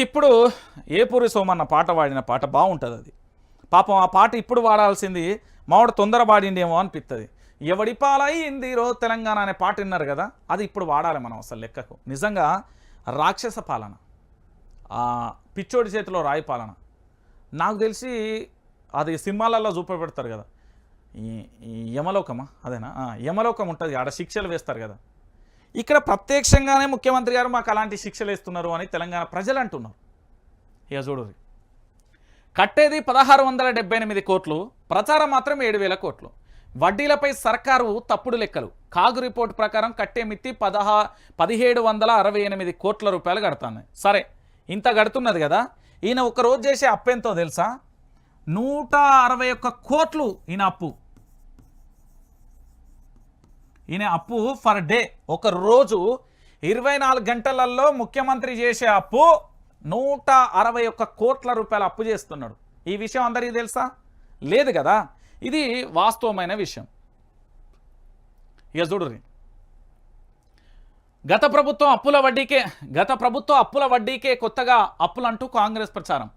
ఇప్పుడు ఏపూరి సోమన్న పాట పాడిన పాట బాగుంటుంది అది పాపం ఆ పాట ఇప్పుడు వాడాల్సింది మావాడు తొందర పాడిండేమో అనిపిస్తుంది ఎవడి పాలయ్యింది రో తెలంగాణ అనే పాట విన్నారు కదా అది ఇప్పుడు వాడాలి మనం అసలు లెక్కకు. నిజంగా రాక్షస పాలన పిచ్చోడి చేతిలో రాయి పాలన. నాకు తెలిసి అది సినిమాలలో చూపెడతారు కదా. ఈ యమలోకమా? అదేనా? యమలోకం ఉంటుంది ఆడ శిక్షలు వేస్తారు కదా. ఇక్కడ ప్రత్యక్షంగానే ముఖ్యమంత్రి గారు మాకు అలాంటి శిక్షలు వేస్తున్నారు అని తెలంగాణ ప్రజలు అంటున్నారు. ఇక చూడరు కట్టేది పదహారు వందల డెబ్బై ఎనిమిది కోట్లు ప్రచారం మాత్రం ఏడు వేల కోట్లు. వడ్డీలపై సర్కారు తప్పుడు లెక్కలు. కాగు రిపోర్ట్ ప్రకారం కట్టే మిత్తి పదహా పదిహేడు వందల అరవై ఎనిమిది కోట్ల రూపాయలు కడుతుంది. సరే ఇంత కడుతున్నది కదా? ఈయన ఒక రోజు చేసే అప్పెంతో తెలుసా? నూట అరవై ఒక్క కోట్లు ఈయన అప్పు. ఈయన అప్పు ఫర్ డే. ఒక రోజు ఇరవై నాలుగు గంటలలో ముఖ్యమంత్రి చేసే అప్పు నూట అరవై ఒక్క కోట్ల రూపాయల అప్పు చేస్తున్నాడు. ఈ విషయం అందరికీ తెలుసా? లేదు కదా? ఇది వాస్తవమైన విషయం. ఇక చూడుర్రి. గత ప్రభుత్వం అప్పుల వడ్డీకే గత ప్రభుత్వం అప్పుల వడ్డీకే కొత్తగా అప్పులంటూ కాంగ్రెస్ ప్రచారం.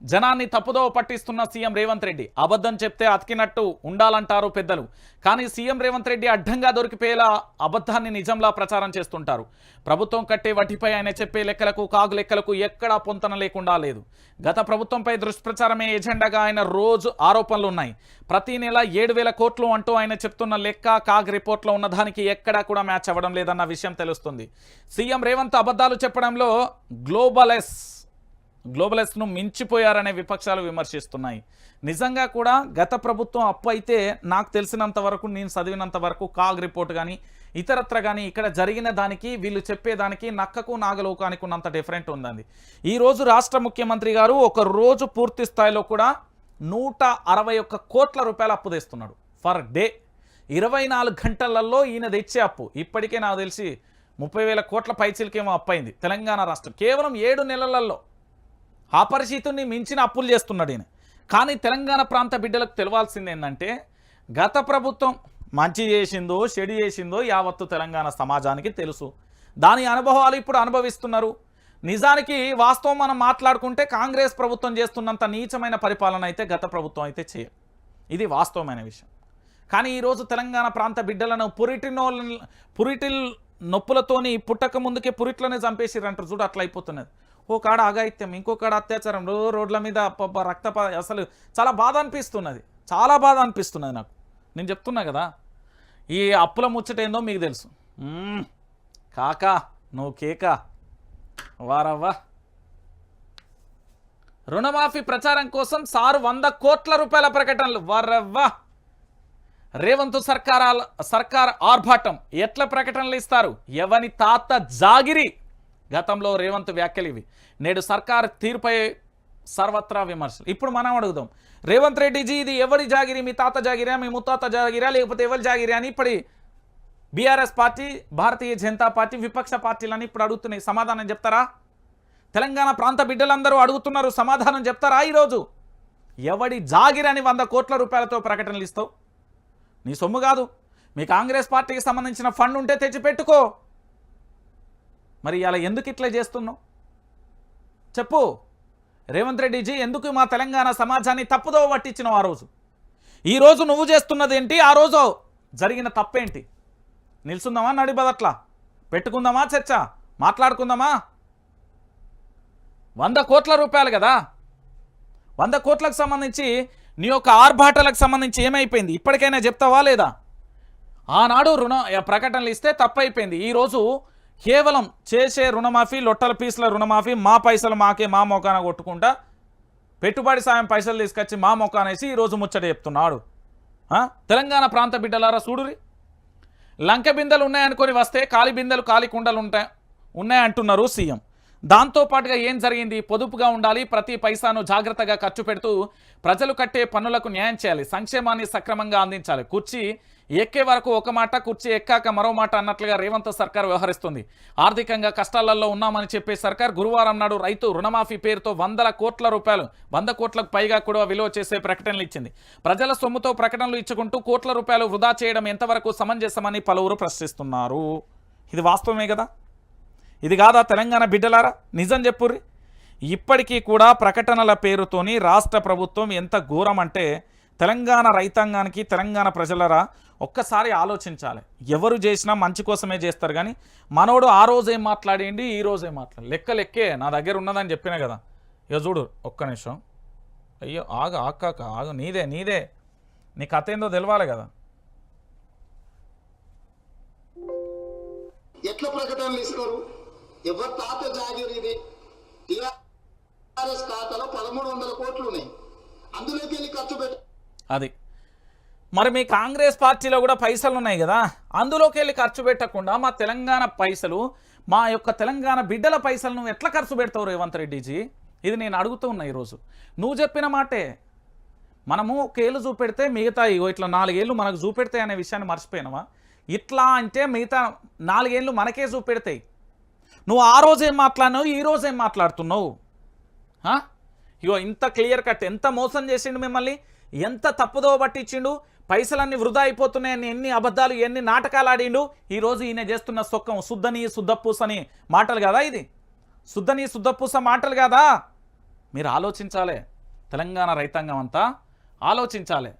జనాన్ని తప్పుదోవ పట్టిస్తున్న సీఎం రేవంత్ రెడ్డి. అబద్ధం చెప్తే అతికినట్టు ఉండాలంటారు పెద్దలు. కానీ సీఎం రేవంత్ రెడ్డి అడ్డంగా దొరికిపోయేలా అబద్ధాన్ని నిజంలా ప్రచారం చేస్తుంటారు. ప్రభుత్వం కట్టే వడ్డీపై ఆయన చెప్పే లెక్కలకు కాగు లెక్కలకు ఎక్కడా పొంతన లేకుండా లేదు. గత ప్రభుత్వంపై దుష్ప్రచారమే ఎజెండాగా ఆయన రోజు ఆరోపణలు ఉన్నాయి ప్రతి నెల ఏడు వేల కోట్లు అంటూ ఆయన చెప్తున్న లెక్క కాగ్ రిపోర్ట్లో ఉన్న దానికి ఎక్కడా కూడా మ్యాచ్ అవ్వడం లేదన్న విషయం తెలుస్తుంది. సీఎం రేవంత్ అబద్ధాలు చెప్పడంలో గ్లోబలెస్. గ్లోబలెస్ను మించిపోయారనే విపక్షాలు విమర్శిస్తున్నాయి. నిజంగా కూడా గత ప్రభుత్వం అప్పు అయితే నాకు తెలిసినంత వరకు నేను చదివినంత వరకు కాగ్ రిపోర్ట్ కానీ ఇతరత్ర కానీ ఇక్కడ జరిగిన దానికి వీళ్ళు చెప్పేదానికి నక్కకు నాగలోకానికి ఉన్నంత డిఫరెంట్ ఉందండి. ఈరోజు రాష్ట్ర ముఖ్యమంత్రి గారు ఒక రోజు పూర్తి స్థాయిలో కూడా నూట అరవై ఒక్క కోట్ల రూపాయలు అప్పు తెస్తున్నాడు. Per day. ఇరవై నాలుగు గంటలలో ఈయన తెచ్చే అప్పు. ఇప్పటికే నాకు తెలిసి ముప్పై వేల కోట్ల పైచీలకేమో అప్పైంది తెలంగాణ రాష్ట్రం. కేవలం ఏడు నెలలలో అపరిచితుని మించిన అప్పులు చేస్తున్నాడు ఈయన. కానీ తెలంగాణ ప్రాంత బిడ్డలకు తెలవాల్సింది ఏంటంటే గత ప్రభుత్వం మంచి చేసిందో చెడు చేసిందో యావత్తు తెలంగాణ సమాజానికి తెలుసు. దాని అనుభవాలు ఇప్పుడు అనుభవిస్తున్నారు. నిజానికి వాస్తవం మనం మాట్లాడుకుంటే కాంగ్రెస్ ప్రభుత్వం చేస్తున్నంత నీచమైన పరిపాలన అయితే గత ప్రభుత్వం అయితే చేయదు. ఇది వాస్తవమైన విషయం. కానీ ఈరోజు తెలంగాణ ప్రాంత బిడ్డలను పురిటినో పురిటిల్ నొప్పులతోని పుట్టక ముందుకే పురిట్లనే చంపేసిరంటారు చూడు అట్లా అయిపోతున్నది. ఓ కాడ అఘాయిత్యం ఇంకో కాడ అత్యాచారం రో రోడ్ల మీద ప- అసలు చాలా బాధ అనిపిస్తున్నది. చాలా బాధ అనిపిస్తున్నది నాకు. నేను చెప్తున్నా కదా ఈ అప్పుల ముచ్చట ఏందో మీకు తెలుసు. కాకా నువ్వు కేకా. వారవ్వా. రుణమాఫీ ప్రచారం కోసం సారు వంద కోట్ల రూపాయల ప్రకటనలు. వరవ్వా. రేవంత్ సర్కారాల సర్కార్ ఆర్భాటం. ఎట్ల ప్రకటనలు ఇస్తారు? ఎవని తాత జాగిరి. గతంలో రేవంత్ వ్యాఖ్యలు ఇవి. నేడు సర్కార్ తీరుపై సర్వత్రా విమర్శలు. ఇప్పుడు మనం అడుగుదాం. రేవంత్ రెడ్డిజీ ఇది ఎవరి జాగిరి? మీ తాత జాగిరా? మీ ముత్తాత జాగిరా? లేకపోతే ఎవరి జాగిరి అని ఇప్పుడు BRS party Bharatiya Janata party విపక్ష పార్టీలని ఇప్పుడు అడుగుతున్నాయి. సమాధానం చెప్తారా? తెలంగాణ ప్రాంత బిడ్డలందరూ అడుగుతున్నారు. సమాధానం చెప్తారా ఈరోజు? ఎవడి జాగిరని వంద కోట్ల రూపాయలతో ప్రకటనలు ఇస్తావు? నీ సొమ్ము కాదు. మీ కాంగ్రెస్ పార్టీకి సంబంధించిన ఫండ్ ఉంటే తెచ్చిపెట్టుకో. మరి ఇలా ఎందుకు ఇట్లా చేస్తున్నావు? చెప్పు. రేవంత్ రెడ్డిజీ ఎందుకు మా తెలంగాణ సమాజాన్ని తప్పుదో పట్టించినావు ఆ రోజు? ఈరోజు నువ్వు చేస్తున్నది ఏంటి ఆ రోజు జరిగిన తప్పేంటి? నిల్చుందామా నడిపదట్లా పెట్టుకుందామా చర్చ? మాట్లాడుకుందామా? వంద కోట్ల రూపాయలు కదా? వంద కోట్లకు సంబంధించి నీ యొక్క ఆర్భాటలకు సంబంధించి ఏమైపోయింది? ఇప్పటికైనా చెప్తావా లేదా? ఆనాడు రుణ ప్రకటనలు ఇస్తే తప్పైపోయింది. ఈరోజు కేవలం చేసే రుణమాఫీ లొట్టల పీసుల రుణమాఫీ మా పైసలు మాకే మా మొఖాన కొట్టుకుంటా పెట్టుబడి సాయం పైసలు తీసుకొచ్చి మా మొఖానేసి ఈరోజు ముచ్చట చెప్తున్నాడు. తెలంగాణ ప్రాంత బిడ్డలారా చూడురి లంక బిందెలు ఉన్నాయనుకొని వస్తే కాలి బిందెలు కాలి కుండలు ఉంటాయి ఉన్నాయంటున్నారు సీఎం. దాంతోపాటుగా ఏం జరిగింది? పొదుపుగా ఉండాలి ప్రతి పైసాను జాగ్రత్తగా ఖర్చు పెడుతూ ప్రజలు కట్టే పన్నులకు న్యాయం చేయాలి సంక్షేమాన్ని సక్రమంగా అందించాలి. కుర్చీ ఎక్కే వరకు ఒక మాట కుర్చీ ఎక్కాక మరో మాట అన్నట్లుగా రేవంత్ సర్కార్ వ్యవహరిస్తుంది. ఆర్థికంగా కష్టాలలో ఉన్నామని చెప్పే సర్కార్ గురువారం నాడు రైతు రుణమాఫీ పేరుతో వందల కోట్ల రూపాయలు వంద కోట్లకు పైగా కూడా విలువ చేసే ప్రకటనలు ఇచ్చింది. ప్రజల సొమ్ముతో ప్రకటనలు ఇచ్చుకుంటూ కోట్ల రూపాయలు వృధా చేయడం ఎంతవరకు సమంజసమని పలువురు ప్రశ్నిస్తున్నారు. ఇది వాస్తవమే కదా? ఇది కాదా తెలంగాణ బిడ్డలారా? నిజం చెప్పుర్రి. ఇప్పటికీ కూడా ప్రకటనల పేరుతోని రాష్ట్ర ప్రభుత్వం ఎంత ఘోరం అంటే తెలంగాణ రైతాంగానికి తెలంగాణ ప్రజలరా ఒక్కసారి ఆలోచించాలి. ఎవరు చేసినా మంచి కోసమే చేస్తారు కానీ మనోడు ఆ రోజు ఏం మాట్లాడేయండి ఈ రోజే మాట్లాడి. లెక్క లెక్కే నా దగ్గర ఉన్నదని చెప్పిన కదా. ఇక చూడు ఒక్క నిమిషం. అయ్యో ఆగ ఆకాక ఆగు నీదే నీదే. నీ కథ ఏందో తెలవాలి కదా. ఎట్లా ప్రకటనలు ఇస్తారు ఎవరి తాత జాగీర్ ఇది? టిఆర్ఎస్ ఖాతాలో పదమూడు వందల కోట్లు ఉన్నాయి అందులోకి వెళ్ళి ఖర్చు పెట్ట. అది. మరి మీ కాంగ్రెస్ పార్టీలో కూడా పైసలు ఉన్నాయి కదా? అందులోకి వెళ్ళి ఖర్చు పెట్టకుండా మా తెలంగాణ పైసలు మా యొక్క తెలంగాణ బిడ్డల పైసలు నువ్వు ఎట్లా ఖర్చు పెడతావు రేవంత్ రెడ్డిజీ? ఇది నేను అడుగుతూ ఉన్నా ఈరోజు. నువ్వు చెప్పిన మాటే. మనము ఒకేళ్ళు చూపెడితే మిగతా ఇగో ఇట్లా నాలుగేళ్ళు మనకు చూపెడతాయి అనే విషయాన్ని మర్చిపోయినావా? ఇట్లా అంటే మిగతా నాలుగేళ్ళు మనకే చూపెడతాయి. నువ్వు ఆ రోజు ఏం మాట్లాడినావు? ఈ రోజు ఏం మాట్లాడుతున్నావు? ఇగో ఇంత క్లియర్ కట్ ఎంత మోసం చేసిండు మిమ్మల్ని? ఎంత తప్పుదో పట్టించిండు? పైసలన్నీ వృధా అయిపోతున్నాయని ఎన్ని అబద్ధాలు ఎన్ని నాటకాలు ఆడిండు? ఈరోజు ఈయన చేస్తున్న సొక్కం శుద్ధని శుద్ధపూస అని మాటలు కదా ఇది? శుద్ధని శుద్ధపూస మాటలు కదా? మీరు ఆలోచించాలి. తెలంగాణ రైతాంగం అంతా ఆలోచించాలి.